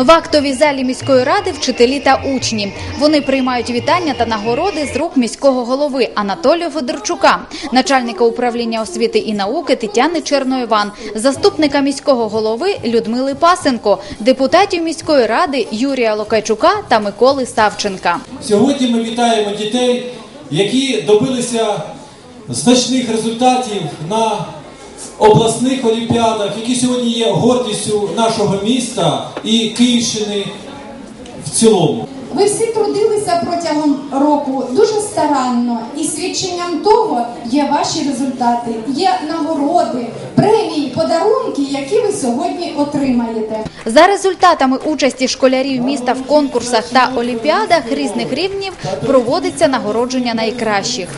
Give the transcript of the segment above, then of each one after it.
В актовій залі міської ради вчителі та учні. Вони приймають вітання та нагороди з рук міського голови Анатолія Федорчука, начальника управління освіти і науки Тетяни Черноїван, заступника міського голови Людмили Пасенко, депутатів міської ради Юрія Локайчука та Миколи Савченка. Сьогодні ми вітаємо дітей, які добилися значних результатів на обласних олімпіадах, які сьогодні є гордістю нашого міста і Київщини в цілому. Ви всі трудилися протягом року дуже старанно, і свідченням того є ваші результати, є нагороди, премії, подарунки, які ви сьогодні отримаєте. За результатами участі школярів міста в конкурсах та олімпіадах різних рівнів проводиться нагородження найкращих.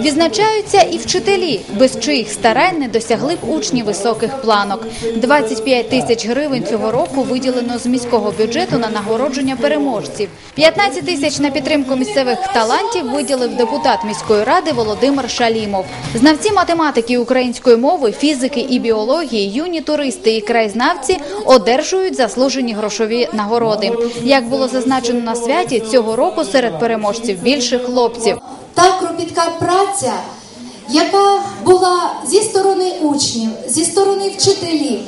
Відзначаються і вчителі, без чиїх старань не досягли б учні високих планок. 25 тисяч гривень цього року виділено з міського бюджету на нагородження переможців. 15 тисяч на підтримку місцевих талантів виділив депутат міської ради Володимир Шалімов. Знавці математики, української мови, і біології, юні туристи і краєзнавці одержують заслужені грошові нагороди. Як було зазначено на святі, цього року серед переможців більше хлопців. та кропітка праця, яка була зі сторони учнів, зі сторони вчителів,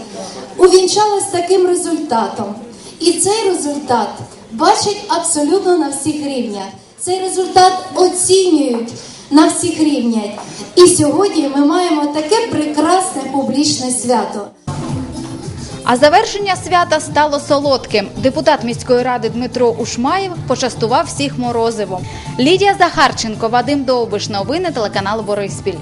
увінчалась таким результатом. І цей результат бачать абсолютно на всіх рівнях. Цей результат оцінюють на всіх рівнях. І сьогодні ми маємо таке прекрасне публічне свято. А завершення свята стало солодким. Депутат міської ради Дмитро Ушмаєв почастував всіх морозивом. Лідія Захарченко, Вадим Довбиш. Новини телеканал Бориспіль.